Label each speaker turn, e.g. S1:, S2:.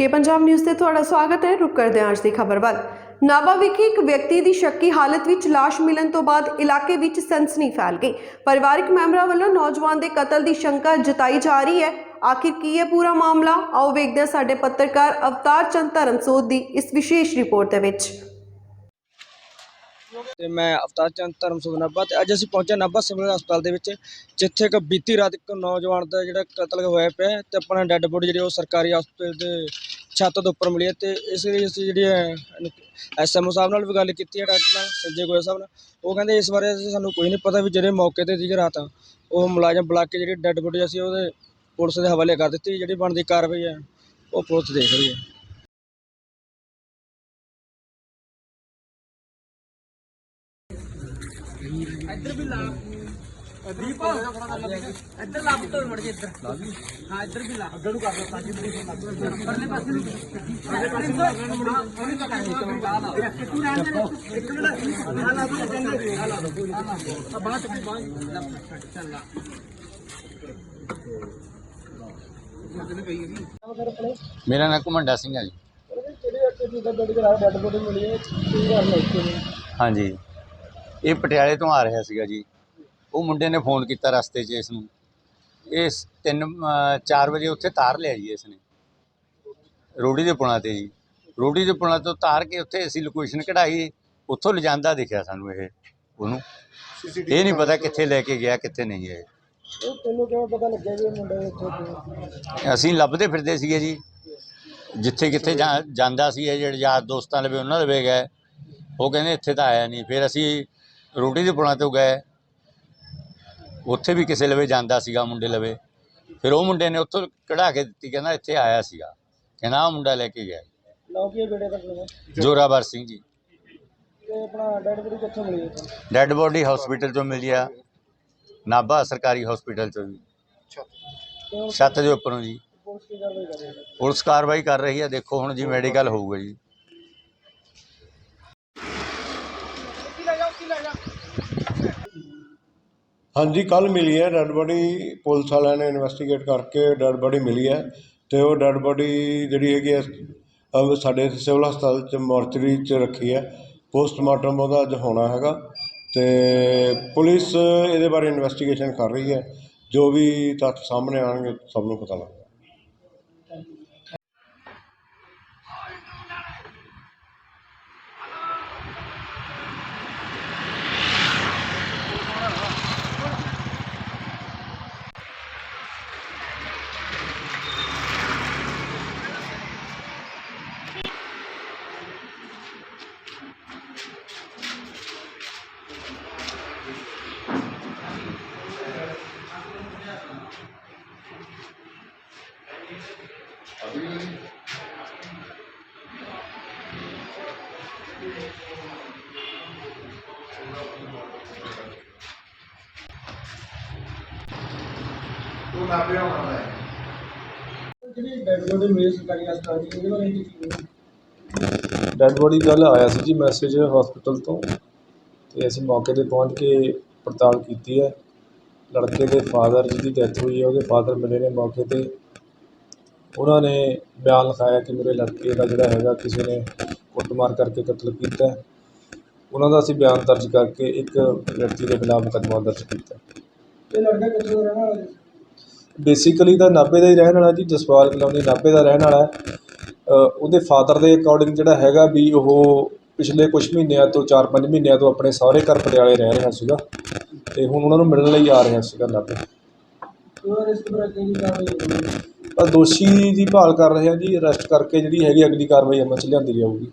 S1: ਕੇ Punjab news ਤੇ ਤੁਹਾਡਾ ਸਵਾਗਤ ਹੈ। ਰੁਕ ਕਰਦੇ ਹਾਂ ਅੱਜ ਦੀ ਖਬਰ ਵੱਲ। ਨਾਭਾ ਵਿਖੇ ਇੱਕ ਵਿਅਕਤੀ ਦੀ ਸ਼ੱਕੀ ਹਾਲਤ ਵਿੱਚ ਲਾਸ਼ ਮਿਲਣ ਤੋਂ ਬਾਅਦ ਇਲਾਕੇ ਵਿੱਚ ਸਨਸਨੀ ਫੈਲ ਗਈ। ਪਰਿਵਾਰਕ ਮੈਂਬਰਾਂ ਵੱਲੋਂ ਨੌਜਵਾਨ ਦੇ ਕਤਲ ਦੀ ਸ਼ੰਕਾ ਜਤਾਈ ਜਾ ਰਹੀ ਹੈ। ਆਖਿਰ ਕੀ ਹੈ ਪੂਰਾ ਮਾਮਲਾ? ਆਓ ਵੇਖਦੇ ਹਾਂ ਸਾਡੇ ਪੱਤਰਕਾਰ ਅਵਤਾਰ ਚੰਦ ਧਰਮਸੋਤ ਦੀ ਇਸ ਵਿਸ਼ੇਸ਼ ਰਿਪੋਰਟ ਦੇ ਵਿੱਚ।
S2: ਤੇ ਮੈਂ ਅਵਤਾਰ ਚੰਦ ਧਰਮਸੁਖ ਨਾਭਾ ਤੇ ਅੱਜ ਅਸੀਂ ਪਹੁੰਚੇ ਨਾਭਾ ਸਿਵਲ ਹਸਪਤਾਲ ਦੇ ਵਿੱਚ, ਜਿੱਥੇ ਇੱਕ ਬੀਤੀ ਰਾਤ ਇੱਕ ਨੌਜਵਾਨ ਦਾ ਜਿਹੜਾ ਕਤਲ ਹੋਇਆ ਪਿਆ ਹੈ ਤੇ ਆਪਣਾ ਡੈੱਡ ਬੋਡੀ ਜਿਹੜੀ ਉਹ ਸਰਕਾਰੀ ਹਸਪਤਾਲ ਦੇ ਛੱਤ ਦੇ ਉੱਪਰ ਮਿਲੀ ਹੈ ਤੇ ਇਸ ਲਈ ਅਸੀਂ ਜਿਹੜੀ ਐਸਐਮਓ ਸਾਹਿਬ ਨਾਲ ਵੀ ਗੱਲ ਕੀਤੀ ਹੈ, ਡਾਕਟਰ ਨਾਲ, ਸੰਜੇ ਗੋਇਲ ਸਾਹਿਬ ਨਾਲ। ਉਹ ਕਹਿੰਦੇ ਇਸ ਬਾਰੇ ਅਸੀਂ ਸਾਨੂੰ ਕੋਈ ਨਹੀਂ ਪਤਾ ਵੀ ਜਿਹੜੇ ਮੌਕੇ ਤੇ ਸੀਗੇ ਰਾਤ, ਉਹ ਮੁਲਾਜ਼ਮ ਬੁਲਾ ਕੇ ਜਿਹੜੀ ਡੈੱਡ ਬੋਡੀ ਅਸੀਂ ਉਹਦੇ ਪੁਲਿਸ ਦੇ ਹਵਾਲੇ ਕਰ ਦਿੱਤੀ, ਜਿਹੜੀ ਬਣਦੀ ਕਾਰਵਾਈ ਹੈ, ਉਹ ਪੁਲਿਸ ਦੇਖ ਰਹੀ ਹੈ।
S3: ਮੇਰਾ ਨਾਮ ਘਮੰਡਾ ਸਿੰਘ ਹੈ ਜੀ ਹਾਂਜੀ ਇਹ ਪਟਿਆਲੇ ਤੋਂ ਆ ਰਿਹਾ ਸੀਗਾ ਜੀ। ਉਹ ਮੁੰਡੇ ਨੇ ਫੋਨ ਕੀਤਾ ਰਸਤੇ 'ਚ ਇਸ ਨੂੰ। ਇਹ 3 4 ਵਜੇ ਉੱਥੇ ਤਾਰ ਲਿਆ ਜੀ ਇਸ ਨੇ। ਰੋੜੀ ਦੇ ਪੁਲਾਂ ਤੇ ਜੀ। ਰੋੜੀ ਦੇ ਪੁਲਾਂ ਤੋਂ ਤਾਰ ਕੇ ਉੱਥੇ ਅਸੀਂ ਲੋਕੇਸ਼ਨ ਕਢਾਈ। ਉੱਥੋਂ ਲਿਜਾਂਦਾ ਦਿਖਿਆ ਸਾਨੂੰ ਇਹ ਉਹਨੂੰ। ਇਹ ਨਹੀਂ ਪਤਾ ਕਿੱਥੇ ਲੈ ਕੇ ਗਿਆ ਕਿੱਥੇ ਨਹੀਂ ਇਹ।
S2: ਤੈਨੂੰ ਕਿਵੇਂ ਪਤਾ ਲੱਗਿਆ ਵੀ ਮੁੰਡੇ ਇੱਥੇ
S3: ਅਸੀਂ ਲੱਭਦੇ ਫਿਰਦੇ ਸੀਗੇ ਜੀ। ਜਿੱਥੇ ਕਿੱਥੇ ਜਾਂਦਾ ਸੀ ਇਹ ਜਿਹੜੇ ਯਾਰ ਦੋਸਤਾਂ ਲਵੇ ਉਹਨਾਂ ਲਵੇ ਗਏ ਉਹ ਕਹਿੰਦੇ ਇੱਥੇ ਤਾਂ ਆਇਆ ਨਹੀਂ। ਫਿਰ ਅਸੀਂ ਰੋਟੀ ਦੇ ਪੁਲਾਂ ਤੋਂ ਗਏ। ਉੱਥੇ ਵੀ ਕਿਸੇ ਲਵੇ ਜਾਂਦਾ ਸੀਗਾ ਮੁੰਡੇ ਲਵੇ। ਫਿਰ ਉਹ ਮੁੰਡੇ ਨੇ ਉੱਥੋਂ ਕਢਾ ਕੇ ਦਿੱਤੀ ਕਹਿੰਦਾ ਇੱਥੇ ਆਇਆ ਸੀਗਾ। ਕਹਿੰਦਾ ਆਹ ਮੁੰਡਾ ਲੈ ਕੇ ਗਿਆ।
S2: ਲੋਕ ਇਹ ਬੇੜੇ ਤੱਕ ਲਗਾ
S3: ਜੋਰਾਵਰ ਸਿੰਘ ਜੀ।
S2: ਤੇ ਆਪਣਾ ਡੈਡ ਬੋਡੀ ਕਿੱਥੋਂ ਮਿਲੀ ਇੱਥੇ
S3: ਡੈੱਡ ਬੋਡੀ ਹਸਪੀਟਲ ਤੋਂ ਮਿਲੀ ਆ। ਨਾਭਾ ਸਰਕਾਰੀ ਹਸਪੀਟਲ ਤੋਂ ਜੀ ਛੱਤ ਦੇ ਉੱਪਰੋਂ ਜੀ।
S2: ਪੁਲਿਸ ਕੀ ਕਾਰਵਾਈ ਕਰ ਰਹੀ ਹੈ?
S3: ਪੁਲਿਸ ਕਾਰਵਾਈ ਕਰ ਰਹੀ ਹੈ। ਦੇਖੋ ਹੁਣ ਜੀ ਮੈਡੀਕਲ ਹੋਊਗਾ ਜੀ।
S4: ਹਾਂਜੀ ਕੱਲ ਮਿਲੀ ਹੈ ਡੈੱਡ ਬੋਡੀ। ਪੁਲਿਸ ਵਾਲਿਆਂ ਨੇ ਇਨਵੈਸਟੀਗੇਟ ਕਰਕੇ ਡੈੱਡ ਬੋਡੀ ਮਿਲੀ ਹੈ ਤੇ ਉਹ ਡੈੱਡ ਬੋਡੀ ਜਿਹੜੀ ਹੈਗੀ ਹੈ, ਅਹ ਸਾਡੇ ਸਿਵਲ ਹਸਪਤਾਲ ਚ ਮੋਰਚਰੀ ਚ ਰੱਖੀ ਹੈ। ਪੋਸਟਮਾਰਟਮ ਉਹਦਾ ਅੱਜ ਹੋਣਾ ਹੈਗਾ ਤੇ ਪੁਲਿਸ ਇਹਦੇ ਬਾਰੇ ਇਨਵੈਸਟੀਗੇਸ਼ਨ ਕਰ ਰਹੀ ਹੈ। ਜੋ ਵੀ ਤੱਥ ਸਾਹਮਣੇ ਆਣਗੇ ਸਭ ਨੂੰ ਪਤਾ ਲੱਗੇਗਾ
S2: ਜਿਹੜੀ ਡੈਡ ਬੋਡੀ ਮਿਲੀ ਸਰਕਾਰੀ ਹਸਪਤਾਲ ਦੀ ਉਹਦੇ ਬਾਰੇ ਕੀ ਕੀ
S5: ਡੈਡ ਬੋਡੀ ਕੱਲ੍ਹ ਆਇਆ ਸੀ ਜੀ ਮੈਸੇਜ ਹਸਪੀਟਲ ਤੋਂ ਤੇ ਅਸੀਂ ਮੌਕੇ ਤੇ ਪਹੁੰਚ ਕੇ ਪੜਤਾਲ ਕੀਤੀ ਹੈ। ਲੜਕੇ ਦੇ ਫਾਦਰ ਜਿਹਦੀ ਡੈਥ ਹੋਈ ਹੈ, ਉਹਦੇ ਫਾਦਰ ਮਿਲੇ ਨੇ ਮੌਕੇ ਤੇ। ਉਹਨਾਂ ਨੇ ਬਿਆਨ ਲਿਖਾਇਆ ਕਿ ਮੇਰੇ ਲੜਕੇ ਦਾ ਜਿਹੜਾ ਹੈਗਾ ਕਿਸੇ ਨੇ ਕੁੱਟਮਾਰ ਕਰਕੇ ਕਤਲ ਕੀਤਾ। ਉਹਨਾਂ ਦਾ ਅਸੀਂ ਬਿਆਨ ਦਰਜ ਕਰਕੇ ਇੱਕ ਵਿਅਕਤੀ ਦੇ ਖਿਲਾਫ ਮੁਕੱਦਮਾ ਦਰਜ ਕੀਤਾ।
S2: ਇਹ ਲੜਕਾ ਕਿੱਥੋਂ ਦਾ ਰਹਿਣ ਵਾਲਾ ਹੈ
S5: ਬੇਸਿਕਲੀ ਤਾਂ ਨਾਭੇ ਦਾ ਹੀ ਰਹਿਣ ਵਾਲਾ ਜੀ ਜਸਪਾਲ ਕਲੋਨੀ ਨਾਭੇ ਦਾ ਰਹਿਣ ਵਾਲਾ। ਹੈ ਅ, ਉਹਦੇ ਫਾਦਰ ਦੇ ਅਕੋਰਡਿੰਗ ਜਿਹੜਾ ਹੈਗਾ ਵੀ ਉਹ ਪਿਛਲੇ ਕੁਝ ਮਹੀਨਿਆਂ ਤੋਂ 4-5 ਮਹੀਨਿਆਂ ਤੋਂ ਆਪਣੇ ਸਹੁਰੇ ਘਰ ਪਟਿਆਲੇ ਰਹਿ ਰਿਹਾ ਸੀਗਾ ਤੇ ਹੁਣ ਉਹਨਾਂ ਨੂੰ ਮਿਲਣ ਲਈ ਆ ਰਿਹਾ ਸੀਗਾ ਨਾਭੇ।
S2: ਉਹਨਾਂ ਦੇ ਇਸ ਤਰ੍ਹਾਂ ਕੀ ਕਾਰਵਾਈ ਹੋਈ
S5: ਦੋਸ਼ੀ ਦੀ ਭਾਲ ਕਰ ਰਹੇ ਹਾਂ ਜੀ। ਅਰੈਸਟ ਕਰਕੇ ਜਿਹੜੀ ਹੈਗੀ ਅਗਲੀ ਕਾਰਵਾਈ ਅਮਲ 'ਚ ਲਿਆਂਦੀ ਜਾਊਗੀ।